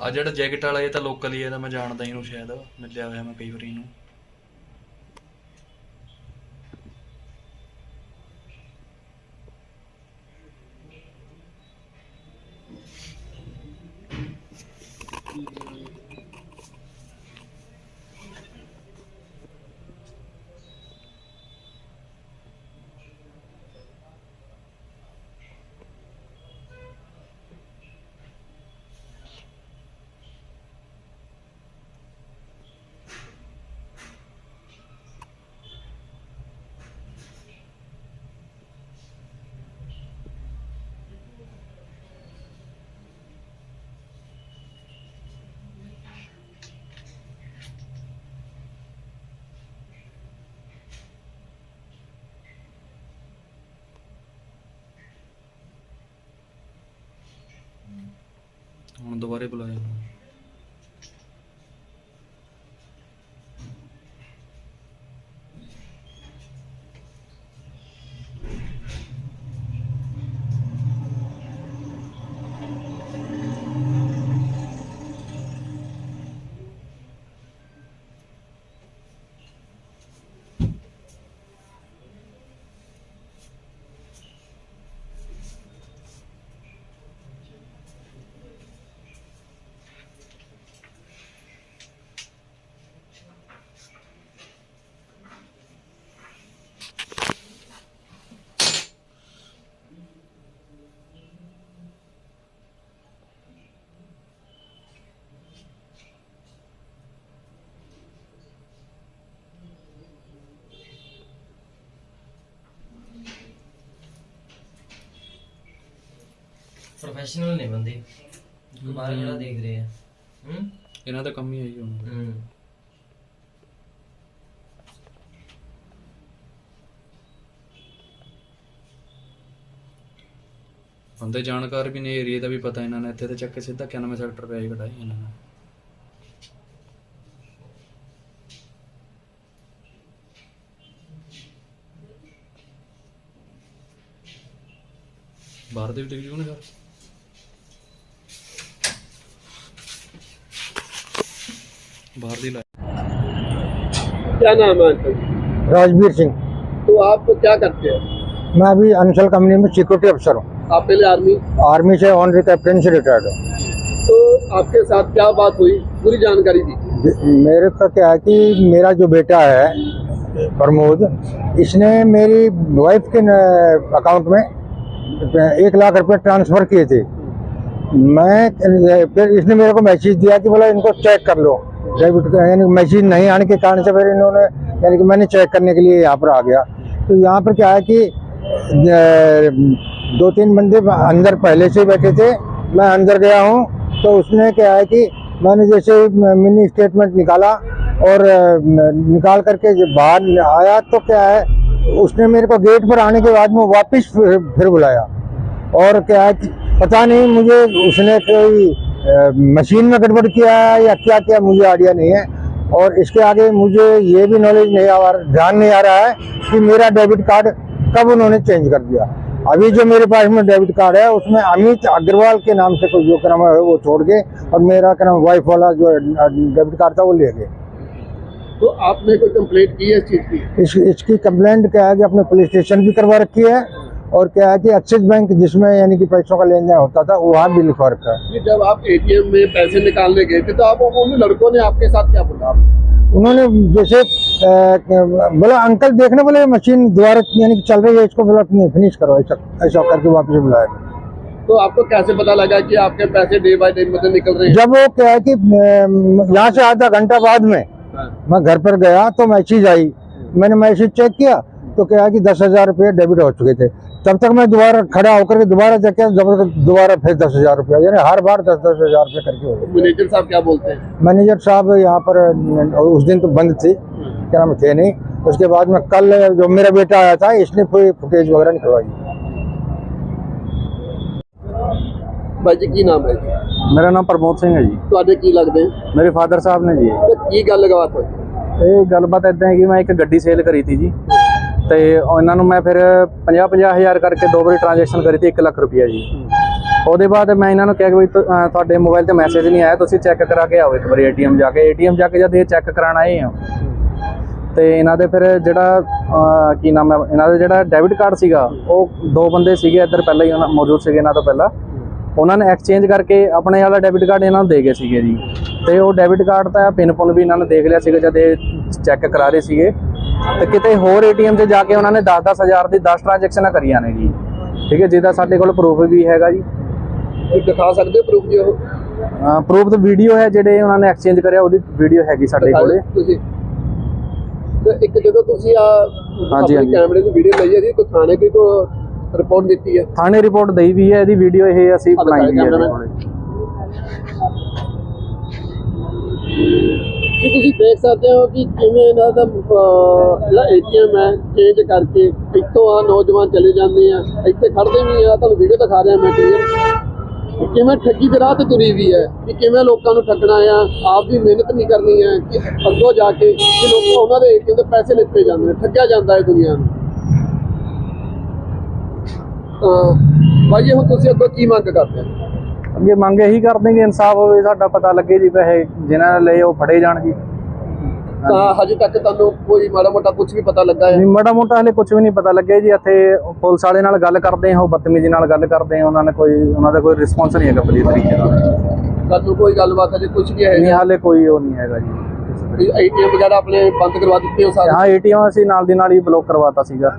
ਆ ਜਿਹੜਾ ਜੈਕਟ ਵਾਲਾ ਇਹ ਤਾਂ ਲੋਕਲ ਹੀ ਹੈ ਤਾਂ ਮੈਂ ਜਾਣਦਾ ਹੀ ਇਹਨੂੰ ਸ਼ਾਇਦ। ਮਿਲਿਆ ਹੋਇਆ ਮੈਂ ਕਈ ਵਾਰੀ ਇਹਨੂੰ। दोबारा बुलाया ਪ੍ਰੋਫੈਸ਼ਨਲ ਨੇ ਬੰਦੇ। ਬਾਹਰ ਜਿਹੜਾ ਦੇਖ ਰਹੇ ਆ। ਹੂੰ? ਇਹਨਾਂ ਦਾ ਕੰਮ ਹੀ ਆਈ ਹੁਣ। ਹੂੰ। ਬੰਦੇ ਜਾਣਕਾਰ ਵੀ ਨੇ ਏਰੀਆ ਦਾ ਵੀ ਪਤਾ ਇਹਨਾਂ ਨੇ। ਇੱਥੇ ਤੇ ਚੱਕ ਕੇ ਸਿੱਧਾ 91 ਸੈਕਟਰ ਪੈ ਕਢਾਈ ਇਹਨਾਂ ਨੇ। ਬਾਹਰ ਦੇ ਵੀ ਦੇਖ ਜੂ ਨਾ ਸਰ बाहर क्या नाम है राजवीर सिंह। तो आप क्या करते हैं? मैं अभी अंचल कंपनी में सिक्योरिटी अफसर हूँ। आप पहले आर्मी? आर्मी से ऑनरी कैप्टन से रिटायर्ड हूँ। तो आपके साथ क्या बात हुई? पूरी जानकारी दी। मेरे को क्या है कि मेरा जो बेटा है प्रमोद इसने मेरी वाइफ के अकाउंट में एक लाख रुपए ट्रांसफ़र किए थे। मैं फिर इसने मेरे को मैसेज दिया कि बोला इनको चेक कर लो। डेबिट यानी मैसेज नहीं आने के कारण से फिर इन्होंने, यानी कि मैंने चेक करने के लिए यहाँ पर आ गया। तो यहाँ पर क्या है कि दो तीन बंदे अंदर पहले से बैठे थे, मैं अंदर गया हूँ तो उसने क्या है कि मैंने जैसे मिनी स्टेटमेंट निकाला और निकाल करके जब बाहर आया तो क्या है, उसने मेरे को गेट पर आने के बाद में वापस फिर बुलाया। और क्या है पता नहीं मुझे उसने कोई मशीन में गड़बड़ किया है या क्या किया मुझे आइडिया नहीं है। और इसके आगे मुझे ये भी नॉलेज नहीं आ रहा ध्यान नहीं आ रहा है कि मेरा डेबिट कार्ड कब उन्होंने चेंज कर दिया। अभी जो मेरे पास में डेबिट कार्ड है उसमें अमित अग्रवाल के नाम से कोई जो क्या नाम है वो छोड़ गए और मेरा क्या नाम वाइफ वाला जो डेबिट कार्ड था वो ले गए। तो आपने कोई कंप्लेंट की है इस चीज़ की? इस इसकी कंप्लेंट क्या है कि अपने पुलिस स्टेशन भी करवा रखी है और क्या है कि एक्सिस बैंक जिसमें यानी कि पैसों का लेन देन होता था वहाँ भी लिखवा रखा है जब आप एटीएम में पैसे निकालने गए थे तो आप उन लड़कों ने आपके साथ क्या बोला? उन्होंने जैसे बोला अंकल देखने बोले मशीन दोबारा यानी कि चल रही है इसको बोला नहीं फिनिश करो। ऐसा ऐसा करके वापस बुलाया। तो आपको कैसे पता लगा कि आपके पैसे डे बाय डे मतलब निकल रहे हैं? जब वो क्या है कि यहाँ से आधा घंटा बाद में हाँ। मैं घर पर गया तो मैसेज आई। मैंने मैसेज चेक किया तो क्या है कि दस हजार रुपये डेबिट हो चुके थे तब तक मैं दोबारा खड़ा होकर के दोबारा चेक किया जब दोबारा फिर दस हजार रुपया यानी हर बार दस दस हजार रुपये करके हो गए मैनेजर साहब क्या बोलते हैं मैनेजर साहब यहाँ पर अ, उस दिन तो बंद थी क्या नाम थे नहीं उसके बाद में कल जो मेरा बेटा आया था इसने पूरी फुटेज वगैरह निकलवाई ਬਾਈ ਜੀ ਕੀ ਨਾਮ ਹੈ ਜੀ ਮੇਰਾ ਨਾਮ ਪ੍ਰਮੋਦ ਸਿੰਘ ਹੈ ਜੀ ਤੁਹਾਡੇ ਕੀ ਲੱਗਦੇ ਮੇਰੇ ਫਾਦਰ ਸਾਹਿਬ ਨੇ ਜੀ ਤੇ ਕੀ ਗੱਲ ਲਗਾਤ ਹੋਈ ਇਹ ਗੱਲਬਾਤ ਇਦਾਂ ਹੈ ਕਿ ਮੈਂ ਇੱਕ ਗੱਡੀ ਸੇਲ ਕਰੀ ਤੀ ਜੀ ਤੇ ਉਹਨਾਂ ਨੂੰ ਮੈਂ ਫਿਰ 50 50 ਹਜ਼ਾਰ ਕਰਕੇ ਦੋ ਵਾਰੀ ਟ੍ਰਾਂਜੈਕਸ਼ਨ ਕਰੀ ਤੀ 1 ਲੱਖ ਰੁਪਇਆ ਜੀ। ਉਹਦੇ ਬਾਅਦ ਮੈਂ ਇਹਨਾਂ ਨੂੰ ਕਿਹਾ ਕਿ ਵੀ ਤੁ- ਤੁਹਾਡੇ ਮੋਬਾਈਲ ਤੇ ਮੈਸੇਜ ਨਹੀਂ ਆਇਆ ਤੁਸੀਂ ਚੈੱਕ ਕਰਾ ਕੇ ਆਓ ਇੱਕ ਵਾਰੀ ਏਟੀਐਮ ਜਾ ਕੇ। ਏਟੀਐਮ ਜਾ ਕੇ ਜਦ ਇਹ ਚੈੱਕ ਕਰਾਣ ਆਏ ਆ। ਤੇ ਇਹਨਾਂ ਦੇ ਫਿਰ ਜਿਹੜਾ ਕੀ ਨਾਮ ਹੈ ਇਹਨਾਂ ਦਾ ਜਿਹੜਾ ਡੈਬਿਟ ਕਾਰਡ ਸੀਗਾ ਉਹ ਦੋ ਬੰਦੇ ਸੀਗੇ ਇੱਧਰ ਪਹਿਲਾਂ ਹੀ ਉਹਨਾਂ ਮੌਜੂਦ ਸੀਗੇ ਇਹਨਾਂ ਤੋਂ ਪਹਿਲਾਂ। ਉਹਨਾਂ ਨੇ ਐਕਸਚੇਂਜ ਕਰਕੇ ਆਪਣੇ ਵਾਲਾ ਡੈਬਿਟ ਕਾਰਡ ਇਹਨਾਂ ਨੂੰ ਦੇ ਗਏ ਸੀਗੇ ਜੀ। ਤੇ ਉਹ ਡੈਬਿਟ ਕਾਰਡ ਦਾ ਪਿਨ ਪੁਨ ਵੀ ਇਹਨਾਂ ਨੇ ਦੇਖ ਲਿਆ ਸੀਗਾ ਜਦ ਇਹ ਚੈੱਕ ਕਰਾ ਰਹੇ ਸੀਗੇ। ਤੇ ਕਿਤੇ ਹੋਰ ਏਟੀਐਮ 'ਚ ਜਾ ਕੇ ਉਹਨਾਂ ਨੇ 10-10 ਹਜ਼ਾਰ ਦੀ 10 ਟ੍ਰਾਂਜੈਕਸ਼ਨਾਂ ਕਰੀਆਂ ਨੇ ਜੀ। ਠੀਕ ਹੈ ਜਿਹਦਾ ਸਾਡੇ ਕੋਲ ਪ੍ਰੂਫ ਵੀ ਹੈਗਾ ਜੀ। ਕੁਝ ਦਿਖਾ ਸਕਦੇ ਹੋ ਪ੍ਰੂਫ ਜੀ ਉਹ? ਪ੍ਰੂਫ ਦਾ ਵੀਡੀਓ ਹੈ ਜਿਹੜੇ ਉਹਨਾਂ ਨੇ ਐਕਸਚੇਂਜ ਕਰਿਆ ਉਹਦੀ ਵੀਡੀਓ ਹੈਗੀ ਸਾਡੇ ਕੋਲੇ। ਤੁਸੀਂ। ਤੇ ਇੱਕ ਜਦੋਂ ਤੁਸੀਂ ਆ ਹਾਂਜੀ, ਹਾਂਜੀ। ਕੈਮਰੇ ਦੀ ਵੀਡੀਓ ਲਈ ਹੈ ਜੀ ਕੋਈ ਥਾਣੇ ਕੋਈ ਕੋ ਰਿਪੋਰਟ ਦਿੱਤੀ ਹੈ? ਥਾਣੇ ਰਿਪੋਰਟ ਦਈ ਵੀ ਹੈ ਇਹਦੀ ਵੀਡੀਓ ਇਹ ਅਸੀਂ ਬਣਾਈ ਵੀ ਹੈ ਇਹਦੇ ਕੋਲੇ। ਕਿ ਤੁਸੀਂ ਦੇਖ ਸਕਦੇ ਹੋ ਕਿ ਕਿਵੇਂ ਇਹਨਾਂ ਦਾ ਅਹ, ਜਿਹੜਾ ਏਟੀਐਮ ਹੈ ਚੇਂਜ ਕਰਕੇ ਇੱਥੋਂ ਆ ਨੌਜਵਾਨ ਚਲੇ ਜਾਂਦੇ ਆ ਇੱਥੇ ਖੜਦੇ ਵੀ ਆ ਤੁਹਾਨੂੰ ਵੀਡੀਓ ਦਿਖਾ ਰਿਹਾ ਮੈਂ ਕਲੀਅਰ ਕਿਵੇਂ ਠੱਗੀ ਦੇ ਰਾਹ ਤੇ ਤੁਰੀ ਵੀ ਹੈ ਕਿ ਕਿਵੇਂ ਲੋਕਾਂ ਨੂੰ ਠੱਗਣਾ ਆ ਆਪ ਵੀ ਮਿਹਨਤ ਨਹੀਂ ਕਰਨੀ ਹੈ ਕਿ ਅੱਗੋਂ ਜਾ ਕੇ ਕਿ ਲੋਕ ਉਹਨਾਂ ਦੇ ਏਟੀਐਮ ਦੇ ਪੈਸੇ ਲਿੱਤੇ ਜਾਂਦੇ ਨੇ ਠੱਗਿਆ ਜਾਂਦਾ ਹੈ ਦੁਨੀਆ ਨੂੰ। ਤਾਂ ਭਾਈ ਹੁਣ ਤੁਸੀਂ ਅੱਗੋਂ ਕੀ ਮੰਗ ਕਰਦੇ ਹੋ? ਅੱਗੇ ਮੰਗ ਇਹੀ ਕਰਦੇ ਕਿ ਇਨਸਾਫ ਹੋਵੇ ਸਾਡਾ ਪਤਾ ਲੱਗੇ ਜੀ ਪੈਸੇ ਜਿਨ੍ਹਾਂ ਨੇ ਲਏ ਉਹ ਫੜੇ ਜਾਣ ਜੀ। ਤਾਂ ਹਜੇ ਤੱਕ ਤੁਹਾਨੂੰ ਕੋਈ ਮਾੜਾ ਮੋਟਾ ਕੁਝ ਵੀ ਪਤਾ ਲੱਗਾ ਹੈ? ਨਹੀਂ ਮਾੜਾ ਮੋਟਾ ਹਲੇ ਕੁਝ ਵੀ ਨਹੀਂ ਪਤਾ ਲੱਗਿਆ ਜੀ। ਇੱਥੇ ਪੁਲਿਸ ਵਾਲੇ ਨਾਲ ਗੱਲ ਕਰਦੇ ਆ ਉਹ ਬਦਤਮੀਜ਼ੀ ਨਾਲ ਗੱਲ ਕਰਦੇ ਆ ਉਹਨਾਂ ਨੇ ਕੋਈ ਉਹਨਾਂ ਦਾ ਕੋਈ ਰਿਸਪੌਂਸ ਨਹੀਂ ਹੈਗਾ ਵਧੀਆ ਤਰੀਕੇ ਨਾਲ। ਤੁਹਾਨੂੰ ਕੋਈ ਗੱਲਬਾਤ ਅਜੇ ਕੁਝ ਵੀ ਹੈ ਨਹੀਂ ਹਾਲੇ ਕੋਈ ਉਹ ਨਹੀਂ ਹੈਗਾ ਜੀ। ਏਟੀਐਮ ਵਗੈਰਾ ਆਪਣੇ ਬੰਦ ਕਰਵਾ ਦਿੱਤੇ ਹੋ ਸਾਰੇ? ਹਾਂ ਏਟੀਐਮ ਅਸੀਂ ਨਾਲ ਦੀ ਨਾਲ ਹੀ ਬਲੌਕ ਕਰਵਾਤਾ ਸੀਗਾ।